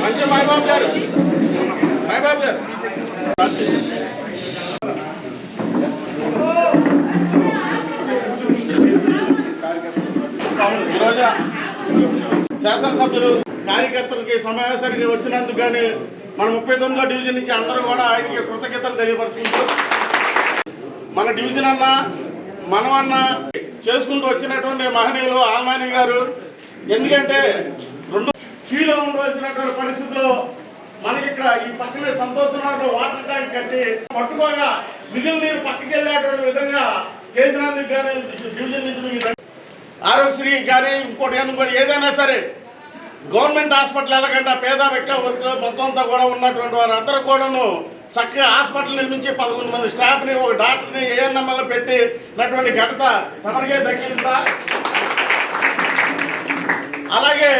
మంచి మైబాబు గారు మైబాబు గారు ఈరోజు శాసనసభ్యులు కార్యకర్తలకి సమావేశానికి వచ్చినందుకు కానీ మన ముప్పై తొమ్మిదో డివిజన్ నుంచి అందరూ కూడా ఆయనకి కృతజ్ఞతలు తెలియపరుచుకుంటూ మన డివిజన్ అన్న మనమన్న చేసుకుంటూ వచ్చినటువంటి మహనీయులు ఆల్మాని గారు ఎందుకంటే రెండు కీలో ఉండవలసినటువంటి పరిస్థితుల్లో మనకి ఇక్కడ ఈ పక్కనే సంతోషంలో వాటర్ ట్యాంక్ కట్టి పట్టుకోగా మిగిలిన నీరు పక్కకెళ్ళేటువంటి విధంగా చేసినందుకు కానీ డివిజన్ నుంచి ఆరోగ్యశ్రీ కానీ ఇంకోటి ఇంకోటి ఏదైనా సరే గవర్నమెంట్ హాస్పిటల్ ఎలాగంటే పేద వ్యక్తి వర్గ మొత్తం అంతా కూడా ఉన్నటువంటి వారు అందరూ కూడాను చక్కగా హాస్పిటల్ నిర్మించి పదకొండు మంది స్టాఫ్ని ఒక డాక్టర్ని ఏఎన్ఎంఎల్ పెట్టినటువంటి ఘనత తమరికే దక్కిందా? అలాగే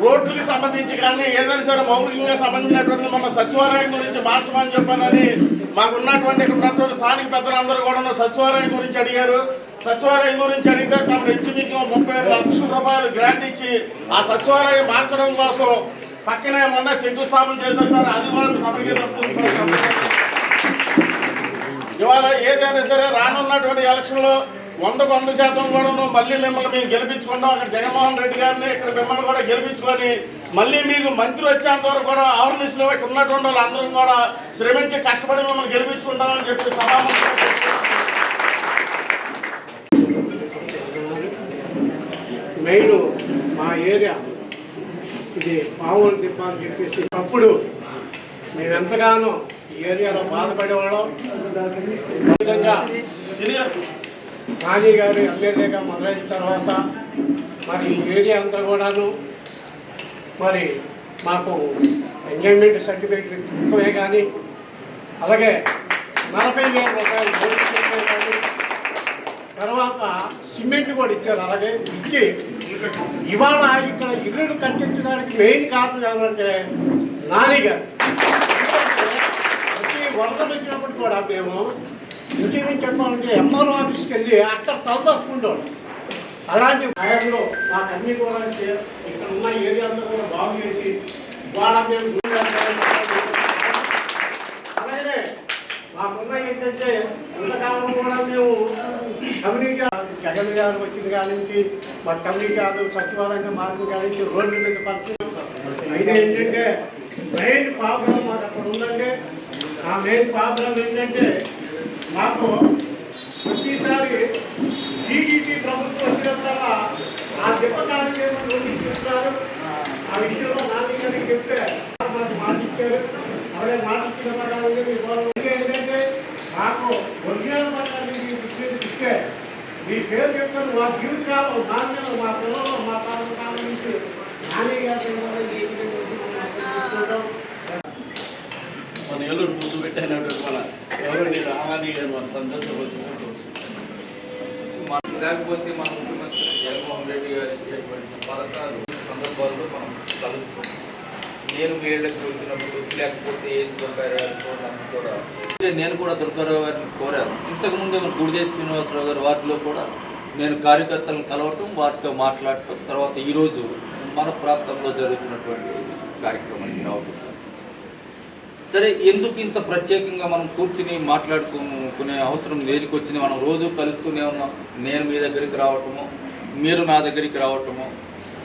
రోడ్లకి సంబంధించి కానీ ఏదైనా సరే మౌలికంగా సంబంధించినటువంటి మన సచివాలయం గురించి మార్చమని చెప్పానని మాకున్నటువంటి ఇక్కడ ఉన్నటువంటి స్థానిక పెద్దలందరూ కూడా సచివాలయం గురించి అడిగారు. సచివాలయం గురించి అడిగితే తమ ఇంచుమించు ముప్పై లక్షల రూపాయలు గ్రాంట్ ఇచ్చి ఆ సచివాలయం మార్చడం కోసం పక్కనే మొన్న శంకుస్థాపన చేశారు సార్. అది కూడా తమకే ఇవాళ ఏదైనా సరే రానున్నటువంటి ఎలక్షన్లో వందకు వంద శాతం కూడా మళ్ళీ మిమ్మల్ని మేము గెలిపించుకుంటాం. అక్కడ జగన్మోహన్ రెడ్డి గారిని ఇక్కడ మిమ్మల్ని కూడా గెలిపించుకొని మళ్ళీ మీకు మంత్రి వచ్చేంత వరకు కూడా ఆవర్నెస్లో ఇక్కడ ఉన్నటువంటి వాళ్ళందరం కూడా శ్రమించి కష్టపడి మిమ్మల్ని గెలిపించుకుంటామని చెప్పి సభా మెయిన్ మా ఏరియా. ఇది పావులు తిప్ప అని చెప్పేసి అప్పుడు మేము ఎంతగానో ఈ ఏరియాలో బాధపడేవాళ్ళం. విధంగా సీనియర్ నాని గారు ఎమ్మెల్యేగా మొదలైన తర్వాత మరి ఈ ఏరియా అంతా కూడాను మరి మాకు ఎంజాయ్మెంట్ సర్టిఫికేట్ ఇష్టమే కానీ అలాగే నలభై వేల రూపాయలు కానీ తర్వాత సిమెంట్ కూడా ఇచ్చారు. అలాగే ఇచ్చి ఇవాళ ఇక్కడ ఇల్లులు కట్టించడానికి మెయిన్ కారణం ఏమంటే నానిగారు ప్రతి వరదలు వచ్చినప్పుడు కూడా మేము ఇంటికి చెప్పాలంటే ఎంఆర్ఓ ఆఫీస్కి వెళ్ళి అక్కడ తలదాచుకుంటాం అలాంటి భయంలో మాకు అన్ని కూడా ఇక్కడ ఉన్న ఏరియాలో కూడా బాగు చేసి వాళ్ళ మేము గుడి అలాగే మాకున్న ఏంటంటే ఇంతకాలం కూడా మేము కమ్యూనిటీ జగన్ గారు వచ్చిన కాడి నుంచి మా కమ్యూనిటీ హాల్ సచివాలయంగా మారిన కాడి నుంచి రోడ్ల మీద పరిస్థితి అయితే ఏంటంటే మెయిన్ ప్రాబ్లం మాకు అక్కడ ఉందంటే ఆ మెయిన్ ప్రాబ్లం ఏంటంటే మాకు ప్రతిసారి టీడీపీ ప్రభుత్వం వచ్చినప్పుడల్లా ఆ దెబ్బకాలకి ఏమైనా నోటీస్ ఇస్తారు ఆ విషయంలో నాన్న చెప్తే మాకు మాట ఇచ్చారు అలాగే మాట ఇచ్చిన ప్రకారం ఏంటంటే మాకు ఒరిజినల్ మీ పేరు చెప్తాను మా జీవితకాలం నాన్న మా పిల్లలు మా కాలం నుంచి. నాని గారి మన ఏలూరు ముందు పెట్టినటువంటి మన ఎవరండి రామాని గారు మన సంతోషపడుతున్నారు లేకపోతే మన ముఖ్యమంత్రి జగన్మోహన్ రెడ్డి గారు ఇచ్చేటువంటి పథకాలు సందర్భాల్లో మనం కలుస్తాం. నేను వీళ్ళకి వచ్చినప్పుడు లేకపోతే ఏ కూడా నేను కూడా దుర్గారావు గారిని కోరాను. ఇంతకుముందు మన శ్రీనివాసరావు గారి వారిలో కూడా నేను కార్యకర్తలను కలవటం వారితో మాట్లాడటం తర్వాత ఈరోజు మన ప్రాంతంలో జరుగుతున్నటువంటి కార్యక్రమాన్ని రావటం సరే ఎందుకు ఇంత ప్రత్యేకంగా మనం కూర్చుని మాట్లాడుకునే అవసరం దేనికి వచ్చింది మనం రోజు కలుస్తూనే ఉన్నాం. నేను మీ దగ్గరికి రావటము మీరు నా దగ్గరికి రావటము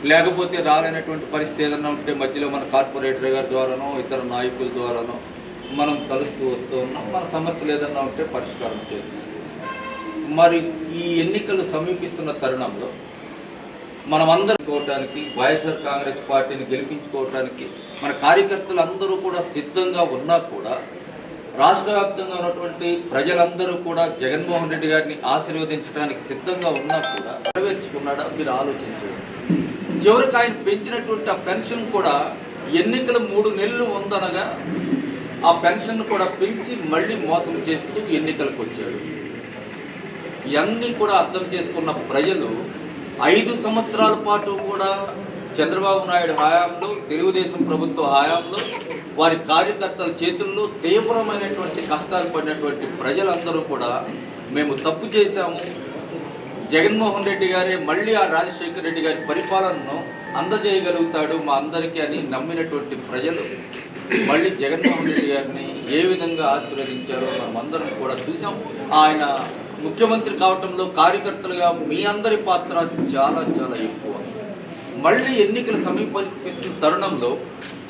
లేకపోతే రాలేనటువంటి పరిస్థితి ఏదన్నా ఉంటే మధ్యలో మన కార్పొరేటర్ గారి ద్వారానో ఇతర నాయకుల ద్వారానో మనం కలుస్తూ వస్తూ ఉన్నాం. మన సమస్యలు ఏదన్నా ఉంటే పరిష్కారం చేస్తున్నాం మరి ఈ ఎన్నికలు సమీపిస్తున్న తరుణంలో మనమందరం చూడటానికి వైఎస్ఆర్ కాంగ్రెస్ పార్టీని గెలిపించుకోవటానికి మన కార్యకర్తలు అందరూ కూడా సిద్ధంగా ఉన్నా కూడా రాష్ట్ర వ్యాప్తంగా ఉన్నటువంటి ప్రజలందరూ కూడా జగన్మోహన్ రెడ్డి గారిని ఆశీర్వదించడానికి సిద్ధంగా ఉన్నా కూడా నెరవేర్చుకున్నాడా మీరు ఆలోచించండి. చివరికి ఆయన పెంచినటువంటి ఆ పెన్షన్ కూడా ఎన్నికల మూడు నెలలు ఉందనగా ఆ పెన్షన్ కూడా పెంచి మళ్ళీ మోసం చేస్తూ ఎన్నికలకు వచ్చాడు. ఇవన్నీ కూడా అర్థం చేసుకున్న ప్రజలు ఐదు సంవత్సరాల పాటు కూడా చంద్రబాబు నాయుడు హయాంలో తెలుగుదేశం ప్రభుత్వ హయాంలో వారి కార్యకర్తల చేతుల్లో తీవ్రమైనటువంటి కష్టాలు పడినటువంటి ప్రజలందరూ కూడా మేము తప్పు చేశాము జగన్మోహన్ రెడ్డి గారే మళ్ళీ ఆ రాజశేఖర రెడ్డి గారి పరిపాలనను అందజేయగలుగుతాడు మా అందరికీ అని నమ్మినటువంటి ప్రజలు. మళ్ళీ జగన్మోహన్ రెడ్డి గారిని ఏ విధంగా ఆశీర్వదించారో మనం అందరం కూడా చూసాం ఆయన ముఖ్యమంత్రి కావటంలో కార్యకర్తలుగా మీ అందరి పాత్ర చాలా చాలా ఎక్కువ. మళ్ళీ ఎన్నికలు సమీపిస్తున్న తరుణంలో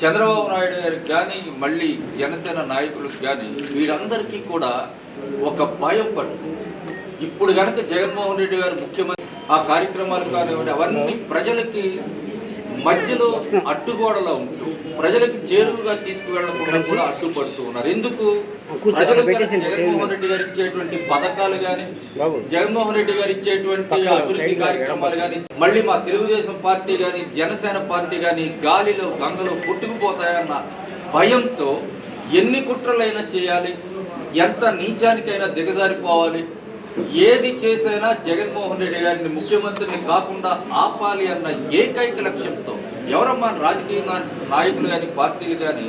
చంద్రబాబు నాయుడు గారికి కానీ మళ్ళీ జనసేన నాయకులకు కానీ వీరందరికీ కూడా ఒక భయం పడుతుంది. ఇప్పుడు కనుక జగన్మోహన్ రెడ్డి గారు ముఖ్యమంత్రి ఆ కార్యక్రమాలు కానివ్వండి అవన్నీ ప్రజలకి మధ్యలో అడ్డుగోడలో ఉంటూ ప్రజలకు చేరువుగా తీసుకువెళ్ళకుండా కూడా అడ్డుపడుతూ ఉన్నారు. ఎందుకు? ప్రజలకు జగన్మోహన్ రెడ్డి గారు ఇచ్చేటువంటి పథకాలు కానీ జగన్మోహన్ రెడ్డి గారు ఇచ్చేటువంటి అభివృద్ధి కార్యక్రమాలు కానీ మళ్ళీ మా తెలుగుదేశం పార్టీ కానీ జనసేన పార్టీ కానీ గాలిలో గంగలో కొట్టుకుపోతాయన్న భయంతో ఎన్ని కుట్రలైనా చేయాలి ఎంత నీచానికైనా దిగజారిపోవాలి ఏది చేసైనా జగన్మోహన్ రెడ్డి గారిని ముఖ్యమంత్రిని కాకుండా ఆపాలి అన్న ఏకైక లక్ష్యంతో ఎవరమ్మా రాజకీయ నాయకులు కానీ పార్టీలు కానీ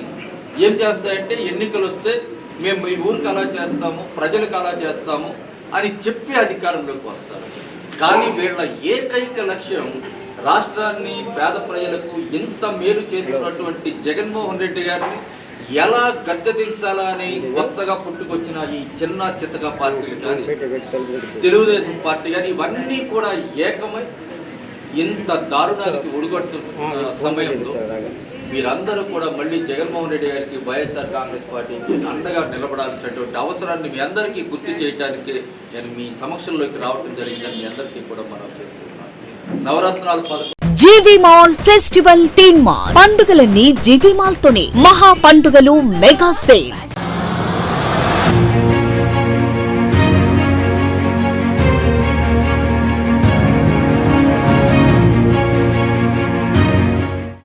ఏం చేస్తాయంటే ఎన్నికలు వస్తే మేము ఈ ఊరికి అలా చేస్తాము ప్రజలకు అలా చేస్తాము అని చెప్పి అధికారంలోకి వస్తారు. కానీ వీళ్ళ ఏకైక లక్ష్యం రాష్ట్రాన్ని పేద ప్రజలకు ఎంత మేలు చేస్తున్నటువంటి జగన్మోహన్ రెడ్డి గారిని ఎలా గద్దెదించాలా అని కొత్తగా పుట్టుకొచ్చిన ఈ చిన్న చిత్తగా పార్టీలు కానీ తెలుగుదేశం పార్టీ కానీ ఇవన్నీ కూడా ఏకమై ఇంత దారుణానికి ఒడిగొడుతున్న సమయంలో మీరందరూ కూడా మళ్ళీ జగన్మోహన్ రెడ్డి గారికి వైఎస్ఆర్ కాంగ్రెస్ పార్టీకి అండగా నిలబడాల్సినటువంటి అవసరాన్ని మీ అందరికీ గుర్తు చేయడానికి నేను మీ సమక్షంలోకి రావడం జరిగిందని మీ అందరికీ కూడా మనం చేస్తున్నాను నవరత్నాలు పథకం G V mall festival theme mall. పండుగలన్నీ జీవి మాల్ తోనే మహా పండుగలు మెగా సేల్.